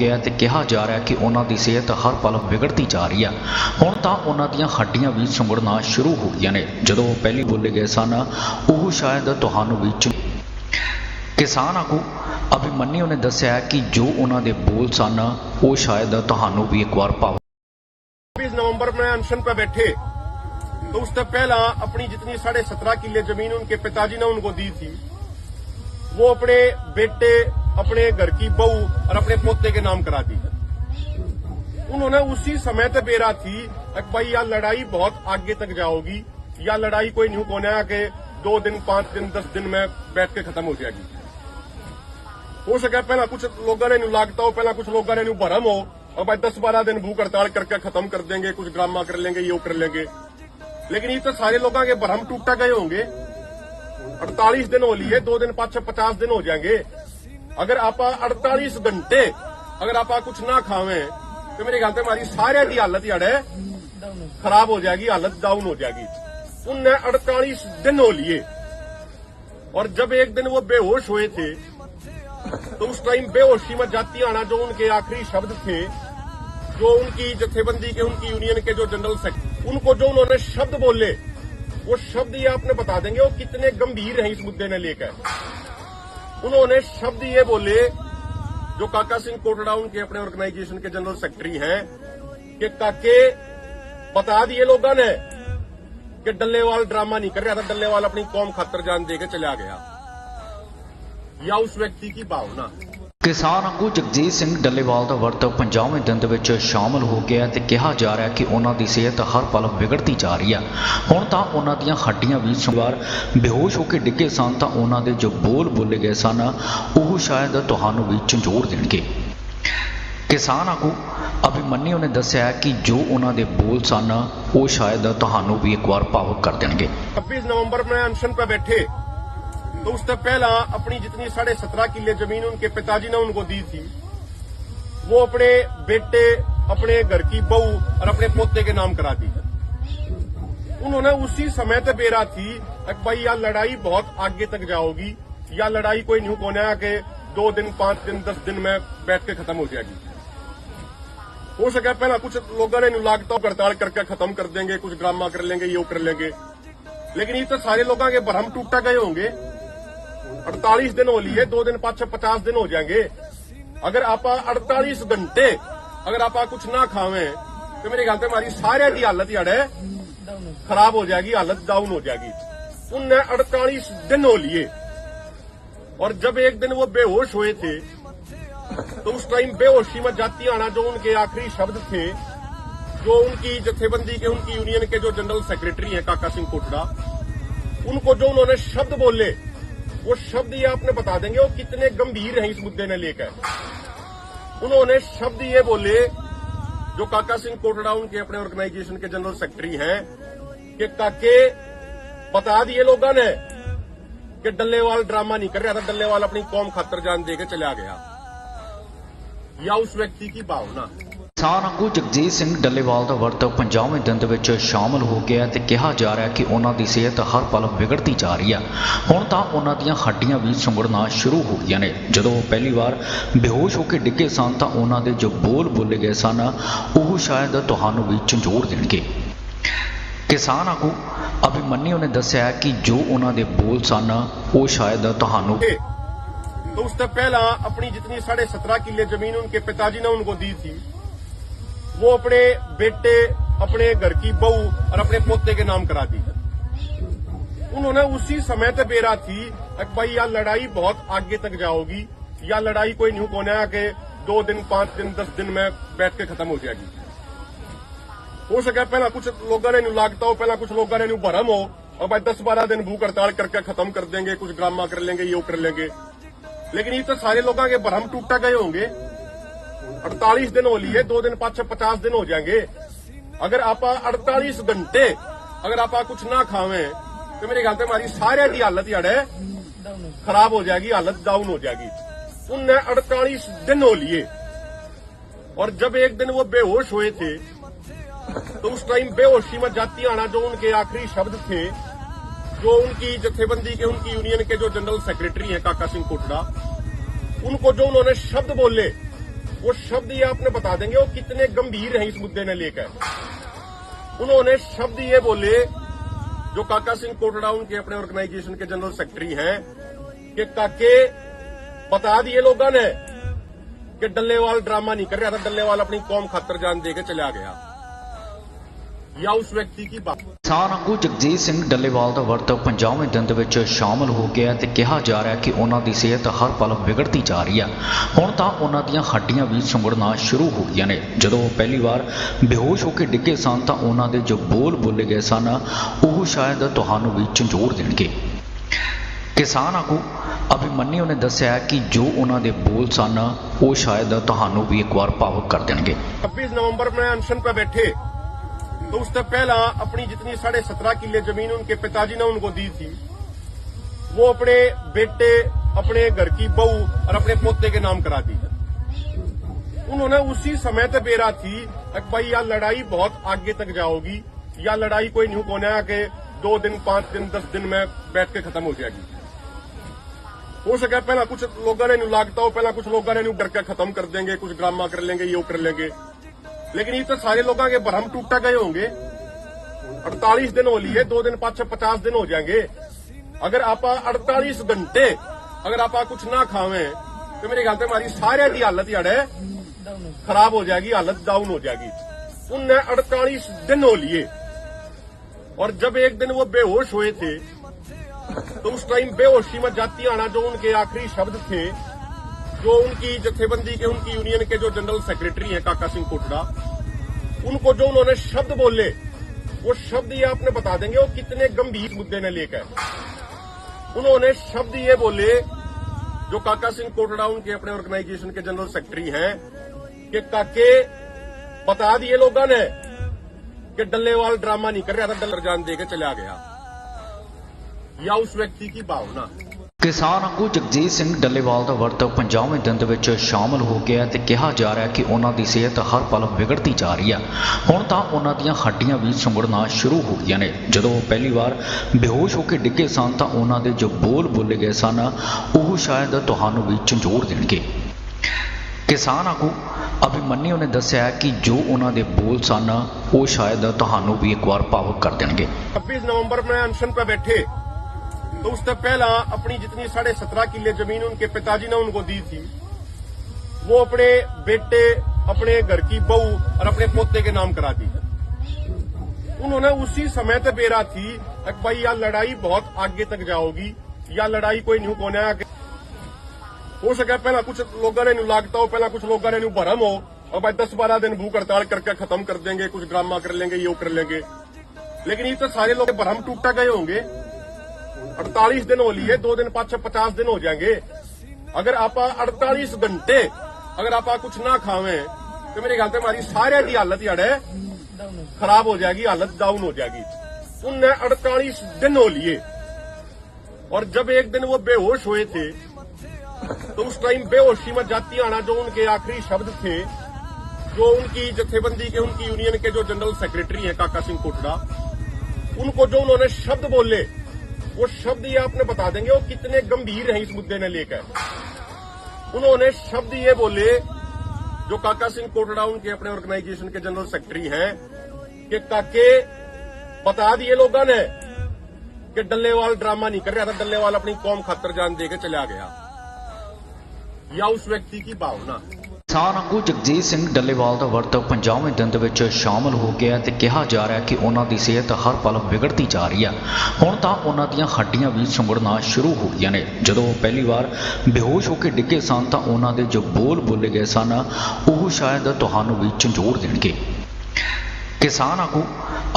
ਗਿਆ ਤੇ ਕਿਹਾ ਜਾ ਰਿਹਾ ਕਿ ਉਹਨਾਂ ਦੀ ਸਿਹਤ ਹਰ ਪਲ ਵਿਗੜਦੀ ਜਾ ਰਹੀ ਹੈ ਹੁਣ ਤਾਂ ਉਹਨਾਂ ਦੀਆਂ ਹੱਡੀਆਂ ਵੀ ਸੁੰਗੜਨਾ ਸ਼ੁਰੂ ਹੋ ਗਈਆਂ ਨੇ ਜਦੋਂ ਉਹ ਪਹਿਲੀ ਬੋਲੇ ਗਏ ਸਨ ਉਹ ਸ਼ਾਇਦ ਤੁਹਾਨੂੰ ਵੀ ਚੁ- ਕਿਸਾਨ ਆਗੂ ਅਭਿਮਨਿਊ ਨੇ ਦੱਸਿਆ ਕਿ ਜੋ ਉਹਨਾਂ ਦੇ ਬੋਲ ਸਨ ਉਹ ਸ਼ਾਇਦ ਤੁਹਾਨੂੰ ਵੀ ਇੱਕ ਵਾਰ ਭਾਵ बीस नवंबर में अनशन पे बैठे तो उससे पहला अपनी जितनी साढ़े सत्रह किले जमीन उनके पिताजी ने उनको दी थी वो अपने बेटे अपने घर की बहू और अपने पोते के नाम करा दी। उन्होंने उसी समय तक बेरा थी भाई यह लड़ाई बहुत आगे तक जाओगी, या लड़ाई कोई न्यू कोने के दो दिन, पाँच दिन, दस दिन में बैठ के खत्म हो जाएगी। हो सके पहला कुछ लोगों ने लागता हो, पहला कुछ लोगों ने भरम हो, और भाई, दस बारह दिन भूख हड़ताल करके खत्म कर देंगे, कुछ ड्रामा कर लेंगे, ये कर लेंगे। लेकिन ये तो सारे लोगों के भरम टूटा गए होंगे। अड़तालीस दिन हो लिए, दो दिन, पाँच पचास दिन हो जाएँगे। अगर आप अड़तालीस घंटे अगर आप कुछ ना खावे तो मेरे ख्याल हमारी सारे की हालत यार खराब हो जाएगी, हालत डाउन हो जाएगी। उनने अड़तालीस दिन हो लिए। और जब एक दिन वो बेहोश हुए थे तो उस टाइम बेहोशी में जाती आना जो उनके आखिरी शब्द थे, जो उनकी जथेबंदी के, उनकी यूनियन के जो जनरल सेक्रेटरी उनको जो उन्होंने शब्द बोले, वो शब्द ये आपने बता देंगे, वो कितने गंभीर हैं इस मुद्दे ने लेकर। उन्होंने शब्द ये बोले, जो काका सिंह कोटड़ा उनके अपने ऑर्गेनाइजेशन के जनरल सेक्रेटरी हैं, कि काके, बता दिए लोगों ने कि डल्लेवाल ड्रामा नहीं कर रहा था, डल्लेवाल अपनी कौम खातर जान देकर चला गया। या उस व्यक्ति की भावना। ਕਿਸਾਨ ਆਗੂ ਜਗਜੀਤ ਸਿੰਘ ਡੱਲੇਵਾਲ ਦਾ ਵਰਤ 50ਵੇਂ ਦਿਨ ਦੇ ਵਿੱਚ ਸ਼ਾਮਲ ਹੋ ਗਿਆ ਤੇ ਕਿਹਾ ਜਾ ਰਿਹਾ ਕਿ ਉਹਨਾਂ ਦੀ ਸਿਹਤ ਹਰ ਪਲ ਵਿਗੜਦੀ ਜਾ ਰਹੀ ਆ। ਹੁਣ ਤਾਂ ਉਹਨਾਂ ਦੀਆਂ ਹੱਡੀਆਂ ਵੀ ਸਵਾਰ ਬੇਹੋਸ਼ ਹੋ ਕੇ ਡਿੱਗੇ ਸਨ ਤਾਂ ਉਹਨਾਂ ਦੇ ਜੋ ਬੋਲ ਬੋਲੇ ਗਏ ਸਨ, ਉਹ ਸ਼ਾਇਦ ਤੁਹਾਨੂੰ ਵੀ ਝੰਜੋੜ ਦੇਣਗੇ। ਕਿਸਾਨ ਆਗੂ ਅਭਿਮਨਿਓ ਨੇ ਦੱਸਿਆ ਕਿ ਜੋ ਉਹਨਾਂ ਦੇ ਬੋਲ ਸਨ, ਉਹ ਸ਼ਾਇਦ ਤੁਹਾਨੂੰ ਵੀ ਇੱਕ ਵਾਰ ਭਾਵੁਕ ਕਰ ਦੇਣਗੇ। 26 ਨਵੰਬਰ ਨੂੰ ਅਨਸ਼ਨ 'ਤੇ ਬੈਠੇ। तो उससे पहला अपनी जितनी साढ़े सत्रह किले ज़मीन उनके पिताजी ने उनको दी थी, वो अपने बेटे, अपने घर की बहू और अपने पोते के नाम करा दी। उन्होंने उसी समय तक बेरा थी भाई यह लड़ाई बहुत आगे तक जाओगी, या लड़ाई कोई न्यू कोने के दो दिन, पाँच दिन, दस दिन में बैठ के खत्म हो जाएगी। हो सके पहला कुछ लोगों ने लागता हड़ताल करके खत्म कर देंगे, कुछ ड्रामा कर लेंगे, ये कर लेंगे। लेकिन ये तो सारे लोगों के भरम टूटा गए होंगे। अड़तालीस दिन हो लिए दो दिन पाँच छह पचास दिन हो जाएँगे। अगर आप अड़तालीस घंटे अगर आप कुछ ना खावे तो मेरे ख्याल हमारी सारे की हालत यार है खराब हो जाएगी, हालत डाउन हो जाएगी। उनने अड़तालीस दिन हो। लिए और जब एक दिन वो बेहोश हुए थे तो उस टाइम बेहोशी में जाती आना जो उनके आखिरी शब्द थे, जो उनकी जथेबंदी के, उनकी यूनियन के जो जनरल सेक्रेटरी हैं, काका सिंह कोटड़ा, उनको जो उन्होंने शब्द बोले वो शब्द ये आपने बता देंगे, वो कितने गंभीर हैं इस मुद्दे ने लेकर। उन्होंने शब्द ये बोले, जो काका सिंह कोटड़ा, उनके अपने ऑर्गेनाइजेशन के जनरल सेक्रेटरी हैं, कि काके, बता दिए लोगों ने कि डल्लेवाल ड्रामा नहीं कर रहा था, डल्लेवाल अपनी कौम खातर जान दे के चला गया। या उस व्यक्ति की भावना। ਕਿਸਾਨ ਆਗੂ ਜਗਜੀਤ ਸਿੰਘ ਡੱਲੇਵਾਲ ਦਾ ਵਰਤ 50ਵੇਂ ਦਿਨ ਦੇ ਵਿੱਚ ਸ਼ਾਮਲ ਹੋ ਗਿਆ ਤੇ ਕਿਹਾ ਜਾ ਰਿਹਾ ਕਿ ਉਹਨਾਂ ਦੀ ਸਿਹਤ ਹਰ ਪਲ ਵਿਗੜਦੀ ਜਾ ਰਹੀ ਹੈ ਹੁਣ ਤਾਂ ਉਹਨਾਂ ਦੀਆਂ ਹੱਡੀਆਂ ਵੀ ਸੁੰਗੜਨਾ ਸ਼ੁਰੂ ਹੋ ਗਈਆਂ ਨੇ ਜਦੋਂ ਉਹ ਪਹਿਲੀ ਵਾਰ ਬੇਹੋਸ਼ ਹੋ ਕੇ ਡਿੱਗੇ ਸਨ ਤਾਂ ਉਹਨਾਂ ਦੇ ਜੋ ਬੋਲ ਬੋਲੇ ਗਏ ਸਨ ਉਹ ਸ਼ਾਇਦ ਤੁਹਾਨੂੰ ਵੀ ਝੰਜੋੜ ਦੇਣਗੇ ਕਿਸਾਨ ਆਗੂ ਅਭਿਮਨਿਊ ਨੇ ਦੱਸਿਆ ਕਿ ਜੋ ਉਹਨਾਂ ਦੇ ਬੋਲ ਸਨ ਉਹ ਸ਼ਾਇਦ ਤੁਹਾਨੂੰ थे तो उससे पहला अपनी जितनी साढ़े सत्रह किले जमीन उनके पिताजी ने उनको दी थी वो अपने बेटे, अपने घर की बहू और अपने पोते के नाम करा दी। उन्होंने उसी समय तक बेरा थी भाई, यह लड़ाई बहुत आगे तक जाओगी। या लड़ाई कोई न्यू कोने के दो दिन, पाँच दिन, दस दिन में बैठ के खत्म हो जाएगी। हो सके पहला कुछ लोगों ने लागता हो, पहला कुछ लोगों ने भरम हो, और भाई दस बारह दिन भूख हड़ताल करके खत्म कर देंगे, कुछ ड्रामा कर लेंगे, ये कर लेंगे। लेकिन ये तो सारे लोगों के भरम टूटा गए होंगे। अड़तालीस दिन हो लिए, दो दिन पाँच छह पचास दिन हो जाएँगे। अगर आप अड़तालीस घंटे अगर आप कुछ ना खावे तो मेरे से हमारी सारे की हालत है, खराब हो जाएगी, हालत डाउन हो जाएगी। उनने अड़तालीस दिन हो लिए। और जब एक दिन वो बेहोश हुए थे तो उस टाइम बेहोशी में जाती आना जो उनके आखिरी शब्द थे, जो उनकी जथेबंदी के, उनकी यूनियन के जो जनरल सेक्रेटरी हैं, काका सिंह कोटड़ा, उनको जो उन्होंने शब्द बोले वो शब्द ये आपने बता देंगे, वो कितने गंभीर हैं इस मुद्दे ने लेकर। उन्होंने शब्द ये बोले, जो काका सिंह कोटड़ा, उनके अपने ऑर्गेनाइजेशन के जनरल सेक्रेटरी हैं, कि काके, बता दिए लोगों ने कि डल्लेवाल ड्रामा नहीं कर रहा था, डल्लेवाल अपनी कौम खातर जान दे के चला गया। ਜਾਂ ਉਸ ਵਿਅਕਤੀ ਕੀ ਬਾਤ। ਸਾਰੰਗੂ ਜਗਜੀਤ ਸਿੰਘ ਡੱਲੇਵਾਲ ਦਾ ਵਰਤ 50ਵੇਂ ਦਿਨ ਦੇ ਵਿੱਚ ਸ਼ਾਮਲ ਹੋ ਗਿਆ ਤੇ ਕਿਹਾ ਜਾ ਰਿਹਾ ਕਿ ਉਹਨਾਂ ਦੀ ਸਿਹਤ ਹਰ ਪਲ ਵਿਗੜਦੀ ਜਾ ਰਹੀ ਆ ਹੁਣ ਤਾਂ ਉਹਨਾਂ ਦੀਆਂ ਹੱਡੀਆਂ ਵੀ ਸੁੰਗੜਨਾ ਸ਼ੁਰੂ ਹੋ ਗਈਆਂ ਨੇ। ਜਦੋਂ ਪਹਿਲੀ ਵਾਰ ਬੇਹੋਸ਼ ਹੋ ਕੇ ਡਿੱਗੇ ਸਨ ਤਾਂ ਉਹਨਾਂ ਦੇ ਜੋ ਬੋਲ ਬੋਲੇ ਗਏ ਸਨ ਉਹ ਸ਼ਾਇਦ ਤੁਹਾਨੂੰ ਵੀ ਝੰਜੋਰ ਦੇਣਗੇ। ਕਿਸਾਨ ਆਗੂ ਅਭਿਮਨਿਓ ਉਹਨੇ ਦੱਸਿਆ ਕਿ ਜੋ ਉਹਨਾਂ ਦੇ ਬੋਲ ਸਨ ਉਹ ਸ਼ਾਇਦ ਤੁਹਾਨੂੰ ਵੀ ਇੱਕ ਵਾਰ ਭਾਵੁਕ ਕਰ ਦੇਣਗੇ। 26 ਨਵੰਬਰ ਨੂੰ ਅਨਸ਼ਨ 'ਤੇ ਬੈਠੇ। तो उससे पहला अपनी जितनी साढ़े सत्रह किले ज़मीन उनके पिताजी ने उनको दी थी, वो अपने बेटे, अपने घर की बहू और अपने पोते के नाम करा दी। उन्होंने उसी समय तक बेरा थी, कि भाई, या लड़ाई बहुत आगे तक जाओगी, या लड़ाई कोई न्यू कोने के दो दिन, पाँच दिन, दस दिन में बैठ के खत्म हो जाएगी। हो सके पहला कुछ लोगों ने लागता हो, पहला कुछ लोगों ने न्यू करके खत्म कर देंगे, कुछ ड्रामा कर लेंगे, ये कर लेंगे। लेकिन ये तो सारे लोगों के भरम टूटा गए होंगे। 48 दिन हो लिए दो दिन पाँच पचास दिन हो जाएँगे। अगर आप 48 घंटे अगर आप कुछ ना खावे तो मेरे ख्याल हमारी सारे की हालत है। खराब हो जाएगी, हालत डाउन हो जाएगी। उनने 48 दिन हो। लिए और जब एक दिन वो बेहोश हुए थे तो उस टाइम बेहोशी में जाती आना जो उनके आखिरी शब्द थे। जो उनकी जथेबंदी के, उनकी यूनियन के जो जनरल सेक्रेटरी हैं, काका सिंह कोटड़ा, उनको जो उन्होंने शब्द बोले, वो शब्द ये आपने बता देंगे, वो कितने गंभीर मुद्दे ने लेकर उन्होंने शब्द ये बोले, जो काका सिंह कोटड़ा उनके अपने ऑर्गेनाइजेशन के जनरल सेक्रेटरी हैं, कि काके, बता दिए लोगों ने कि डल्लेवाल ड्रामा नहीं कर रहा था डल्लर जान दे के चला गया। या उस व्यक्ति की भावना। ਕਿਸਾਨ ਆਗੂ ਜਗਜੀਤ ਸਿੰਘ ਡੱਲੇਵਾਲ ਦਾ ਵਰਤ 50ਵੇਂ ਦਿਨ ਦੇ ਵਿੱਚ ਸ਼ਾਮਲ ਹੋ ਗਿਆ ਤੇ ਕਿਹਾ ਜਾ ਰਿਹਾ ਕਿ ਉਹਨਾਂ ਦੀ ਸਿਹਤ ਹਰ ਪਲ ਵਿਗੜਦੀ ਜਾ ਰਹੀ ਆ। ਹੁਣ ਤਾਂ ਉਹਨਾਂ ਦੀਆਂ ਹੱਡੀਆਂ ਵੀ ਸੁੰਗੜਨਾ ਸ਼ੁਰੂ ਹੋ ਗਈਆਂ ਨੇ। ਜਦੋਂ ਉਹ ਪਹਿਲੀ ਵਾਰ ਬੇਹੋਸ਼ ਹੋ ਕੇ ਡਿੱਗੇ ਸਨ ਤਾਂ ਉਹਨਾਂ ਦੇ ਜੋ ਬੋਲ ਬੋਲੇ ਗਏ ਸਨ, ਉਹ ਸ਼ਾਇਦ ਤੁਹਾਨੂੰ ਵੀ ਝੰਜੋੜ ਦੇਣਗੇ। ਕਿਸਾਨ ਆਗੂ ਅਭਿਮਨਿਓ ਨੇ ਦੱਸਿਆ ਕਿ ਜੋ ਉਹਨਾਂ ਦੇ ਬੋਲ ਸਨ, ਉਹ ਸ਼ਾਇਦ ਤੁਹਾਨੂੰ ਵੀ ਇੱਕ ਵਾਰ ਭਾਵੁਕ ਕਰ ਦੇਣਗੇ। 26 ਨਵੰਬਰ ਮੈਂ ਅਨਸ਼ਨ 'ਤੇ ਬੈਠੇ। तो उससे पहला अपनी जितनी साढ़े सत्रह किले ज़मीन उनके पिताजी ने उनको दी थी, वो अपने बेटे, अपने घर की बहू और अपने पोते के नाम करा दी। उन्होंने उसी समय तक बेरा थी भाई, या लड़ाई बहुत आगे तक जाओगी, या लड़ाई कोई न्यू कोने के हो सके पहला कुछ लोगों ने लागता हो, पहला कुछ लोगों ने भरम हो, और भाई दस बारह दिन भूख हड़ताल करके खत्म कर देंगे, कुछ ड्रामा कर लेंगे, ये कर लेंगे। लेकिन ये तो सारे लोग भरम टूटा गए होंगे। 48 दिन हो लिए दो दिन पाँच पचास दिन हो जाएँगे। अगर आप 48 घंटे अगर आप कुछ ना खावे तो मेरे ख्याल से सारे की हालत यार खराब हो जाएगी, हालत डाउन हो जाएगी। उनने 48 दिन हो। लिए और जब एक दिन वो बेहोश हुए थे तो उस टाइम बेहोशी में जाती आना जो उनके आखिरी शब्द थे, जो उनकी जथेबंदी के, उनकी यूनियन के जो जनरल सेक्रेटरी हैं, काका सिंह कोटड़ा, उनको जो उन्होंने शब्द बोले वो शब्द ये आपने बता देंगे, वो कितने गंभीर हैं इस मुद्दे ने लेकर। उन्होंने शब्द ये बोले, जो काका सिंह कोटड़ा, उनके अपने ऑर्गेनाइजेशन के जनरल सेक्रेटरी हैं, कि काके, बता दिए लोगों ने कि डल्लेवाल ड्रामा नहीं कर रहा था, डल्लेवाल अपनी कौम खातर जान दे के चला गया। या उस व्यक्ति की भावना। ਕਿਸਾਨ ਆਗੂ ਜਗਜੀਤ ਸਿੰਘ ਡੱਲੇਵਾਲ ਦਾ ਵਰਤ 50ਵੇਂ ਦਿਨ ਦੇ ਵਿੱਚ ਸ਼ਾਮਲ ਹੋ ਗਿਆ ਤੇ ਕਿਹਾ ਜਾ ਰਿਹਾ ਕਿ ਉਹਨਾਂ ਦੀ ਸਿਹਤ ਹਰ ਪਲ ਵਿਗੜਦੀ ਜਾ ਰਹੀ ਆ ਹੁਣ ਤਾਂ ਉਹਨਾਂ ਦੀਆਂ ਹੱਡੀਆਂ ਵੀ ਸੁੰਗੜਨਾ ਸ਼ੁਰੂ ਹੋ ਗਈਆਂ ਨੇ। ਜਦੋਂ ਉਹ ਪਹਿਲੀ ਵਾਰ ਬੇਹੋਸ਼ ਹੋ ਕੇ ਡਿੱਗੇ ਸਨ ਤਾਂ ਉਹਨਾਂ ਦੇ ਜੋ ਬੋਲ ਬੋਲੇ ਗਏ ਸਨ, ਉਹ ਸ਼ਾਇਦ ਤੁਹਾਨੂੰ ਵੀ ਝੰਜੋੜ ਦੇਣਗੇ। ਕਿਸਾਨ ਆਗੂ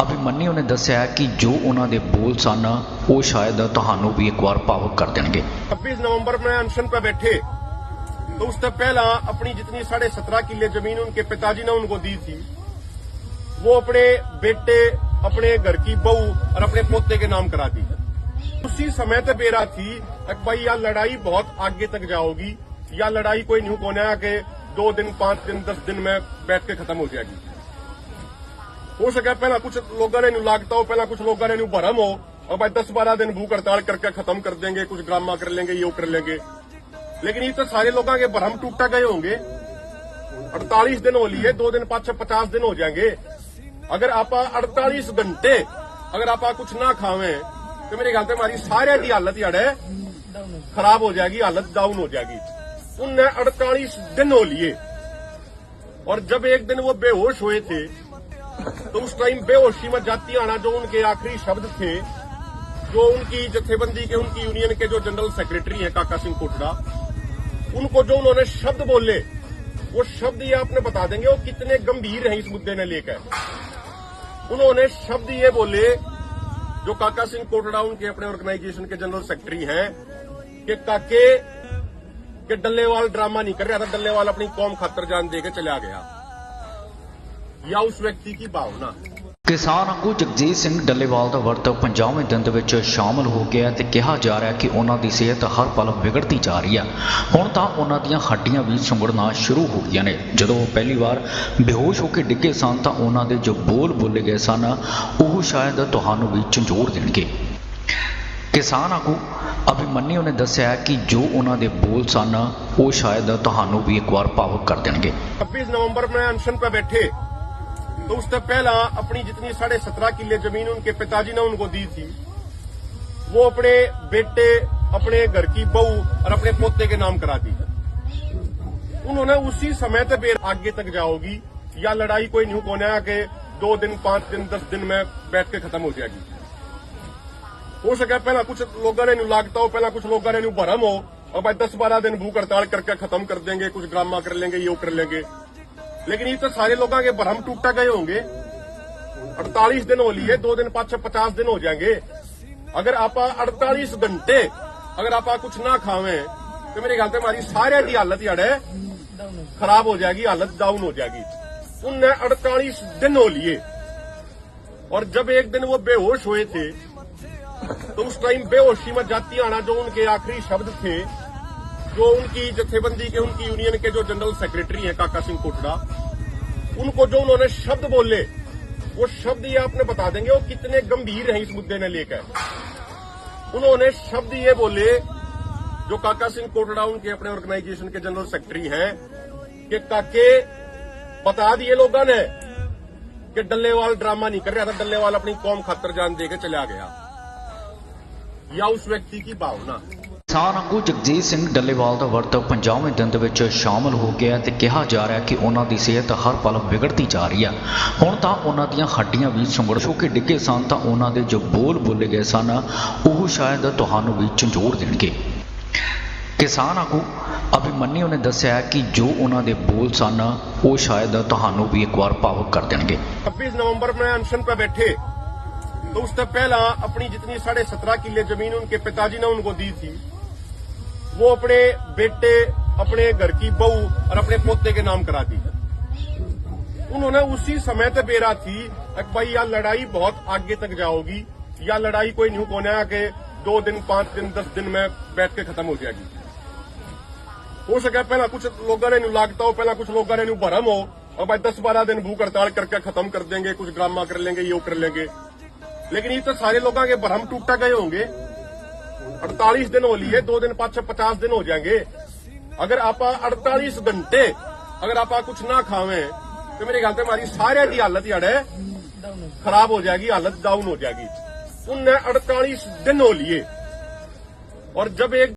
ਅਭਿਮਨਿਓ ਨੇ ਦੱਸਿਆ ਕਿ ਜੋ ਉਹਨਾਂ ਦੇ ਬੋਲ ਸਨ, ਉਹ ਸ਼ਾਇਦ ਤੁਹਾਨੂੰ ਵੀ ਇੱਕ ਵਾਰ ਭਾਵੁਕ ਕਰ ਦੇਣਗੇ। 26 ਨਵੰਬਰ ਮੈਂ ਅਨਸ਼ਨ 'ਤੇ ਬੈਠੇ। तो उससे पहला अपनी जितनी साढ़े सत्रह किले ज़मीन उनके पिताजी ने उनको दी थी, वो अपने बेटे, अपने घर की बहू और अपने पोते के नाम करा दी। उसी समय तक बेरा थी भाई, या लड़ाई बहुत आगे तक जाओगी, या लड़ाई कोई न्यू कोने के दो दिन, पाँच दिन, दस दिन में बैठ के खत्म हो जाएगी। हो सके पहला कुछ लोगों ने लागता हो, पहला कुछ लोगों ने भरम हो, और भाई, दस बारह दिन भूख हड़ताल करके खत्म कर देंगे, कुछ ड्रामा कर लेंगे, ये कर लेंगे। लेकिन ये तो सारे लोगों के भरम टूटा गए होंगे। 48 दिन हो लिए दो दिन पाछे 50 दिन हो जाएँगे। अगर आप 48 घंटे अगर आप कुछ ना खावे तो मेरे ख्याल से हमारी सारे की हालत यार खराब हो जाएगी, हालत डाउन हो जाएगी। उनने 48 दिन हो। लिए और जब एक दिन वो बेहोश हुए थे तो उस टाइम बेहोशी में जाती आना जो उनके आखिरी शब्द थे, जो उनकी जथेबंदी के, उनकी यूनियन के जो जनरल सेक्रेटरी हैं, काका सिंह कोटड़ा उनको जो उन्होंने शब्द बोले, वो शब्द ये आपने बता देंगे, वो कितने गंभीर हैं इस मुद्दे ने लेकर। उन्होंने शब्द ये बोले, जो काका सिंह कोटड़ा, उनके अपने ऑर्गेनाइजेशन के जनरल सेक्रेटरी हैं, कि काके, कि डल्लेवाल ड्रामा नहीं कर रहा था डल्लेवाल अपनी कौम खातर जान दे के चला गया, या उस व्यक्ति की भावना। ਕਿਸਾਨ ਆਗੂ ਜਗਜੀਤ ਸਿੰਘ ਡੱਲੇਵਾਲ ਦਾ ਵਰਤ 50ਵੇਂ ਦਿਨ ਦੇ ਵਿੱਚ ਸ਼ਾਮਲ ਹੋ ਗਿਆ ਤੇ ਕਿਹਾ ਜਾ ਰਿਹਾ ਕਿ ਉਹਨਾਂ ਦੀ ਸਿਹਤ ਹਰ ਪਲ ਵਿਗੜਦੀ ਜਾ ਰਹੀ ਆ ਹੁਣ ਤਾਂ ਉਹਨਾਂ ਦੀਆਂ ਹੱਡੀਆਂ ਵੀ ਸੁੰਗੜਨਾ ਸ਼ੁਰੂ ਹੋ ਗਈਆਂ ਨੇ। ਜਦੋਂ ਉਹ ਪਹਿਲੀ ਵਾਰ ਬੇਹੋਸ਼ ਹੋ ਕੇ ਡਿੱਗੇ ਸਨ ਤਾਂ ਉਹਨਾਂ ਦੇ ਜੋ ਬੋਲ ਬੋਲੇ ਗਏ ਸਨ, ਉਹ ਸ਼ਾਇਦ ਤੁਹਾਨੂੰ ਵੀ ਝੰਜੋੜ ਦੇਣਗੇ। ਕਿਸਾਨ ਆਗੂ ਅਭਿਮਨਿਓ ਨੇ ਦੱਸਿਆ ਕਿ ਜੋ ਉਹਨਾਂ ਦੇ ਬੋਲ ਸਨ, ਉਹ ਸ਼ਾਇਦ ਤੁਹਾਨੂੰ ਵੀ ਇੱਕ ਵਾਰ ਭਾਵੁਕ ਕਰ ਦੇਣਗੇ। 26 ਨਵੰਬਰ ਨੂੰ ਅਨਸ਼ਨ 'ਤੇ ਬੈਠੇ। तो उससे पहला अपनी जितनी साढ़े सत्रह किले ज़मीन उनके पिताजी ने उनको दी थी, वो अपने बेटे, अपने घर की बहू और अपने पोते के नाम करा दी। उन्होंने उसी समय तक आगे तक जाओगी, या लड़ाई कोई न्यू कोने के दो दिन, पाँच दिन, दस दिन में बैठ के खत्म हो जाएगी। हो सके पहला कुछ लोगों ने लागता हो, पहला कुछ लोगों ने भरम हो, और भाई दस बारह दिन भूख हड़ताल करके खत्म कर देंगे, कुछ ड्रामा कर लेंगे, ये कर लेंगे। लेकिन ये तो सारे लोगों के भरम टूटा गए होंगे। 48 दिन हो लिए, दो दिन पाँच पचास दिन हो जाएँगे। अगर आप 48 घंटे अगर आप कुछ ना खावे तो मेरे ख्याल से सारे की हालत है। खराब हो जाएगी, हालत डाउन हो जाएगी। उनने 48 दिन हो लिए। और जब एक दिन वो बेहोश हुए थे तो उस टाइम बेहोशी में जाती आना जो उनके आखिरी शब्द थे, जो उनकी जथेबंदी के, उनकी यूनियन के जो जनरल सेक्रेटरी हैं, काका सिंह कोटड़ा उनको जो उन्होंने शब्द बोले, वो शब्द ये आपने बता देंगे, वो कितने गंभीर हैं इस मुद्दे ने लेकर। उन्होंने शब्द ये बोले, जो काका सिंह कोटड़ा, उनके अपने ऑर्गेनाइजेशन के जनरल सेक्रेटरी हैं, कि काके, बता दिए लोगों ने कि डल्लेवाल ड्रामा नहीं कर रहा था, डल्लेवाल अपनी कौम खातर जान दे के चला गया। या उस व्यक्ति की भावना। ਕਿਸਾਨ ਆਗੂ ਜਗਜੀਤ ਸਿੰਘ ਡੱਲੇਵਾਲ ਦਾ ਵਰਤ 50ਵੇਂ ਦਿਨ ਦੇ ਵਿੱਚ ਸ਼ਾਮਲ ਹੋ ਗਿਆ ਤੇ ਕਿਹਾ ਜਾ ਰਿਹਾ ਕਿ ਉਹਨਾਂ ਦੀ ਸਿਹਤ ਹਰ ਪਲ ਵਿਗੜਦੀ ਜਾ ਰਹੀ ਹੈ ਹੁਣ ਤਾਂ ਉਹਨਾਂ ਦੀਆਂ ਹੱਡੀਆਂ ਵੀ ਸੁੰਗੜ ਹੋ ਕੇ ਡਿੱਗੇ ਸਨ ਤਾਂ ਉਹਨਾਂ ਦੇ ਜੋ ਬੋਲ ਬੋਲੇ ਗਏ ਸਨ ਉਹ ਸ਼ਾਇਦ ਤੁਹਾਨੂੰ ਵੀ ਝੰਜੋੜ ਦੇਣਗੇ ਕਿਸਾਨ ਆਗੂ ਅਭਿਮਨਿਊ ਨੇ ਦੱਸਿਆ ਹੈ ਕਿ ਜੋ ਉਹਨਾਂ ਦੇ ਬੋਲ ਸਨ ਉਹ ਸ਼ਾਇਦ ਤੁਹਾਨੂੰ ਵੀ ਇੱਕ ਵਾਰ ਭਾਵੁਕ ਕਰ ਦੇਣਗੇ 26 नवंबर में अनशन पे बैठे तो उससे पहला अपनी जितनी साढ़े सत्रह किले जमीन उनके पिताजी ने उनको दी थी वो अपने बेटे, अपने घर की बहू और अपने पोते के नाम करा दी उन्होंने उसी समय तक बेरा थी भाई, या लड़ाई बहुत आगे तक जाओगी, या लड़ाई कोई न्यू कोने के दो दिन, पाँच दिन, दस दिन में बैठ के खत्म हो जाएगी। हो सके पहला कुछ लोगों ने लागता हो, पहला कुछ लोगों ने भरम हो, और भाई दस बारह दिन भूख हड़ताल करके खत्म कर देंगे, कुछ ड्रामा कर लेंगे, ये कर लेंगे। लेकिन ये तो सारे लोगों के भरम टूटा गए होंगे। 48 दिन हो लिए दो दिन पाँच पचास दिन हो जाएँगे अगर आप 48 घंटे अगर आप कुछ ना खावे तो मेरे ख्याल से हमारी सारे की हालत यार है खराब हो जाएगी हालत डाउन हो जाएगी उनने 48 दिन हो लिए और जब एक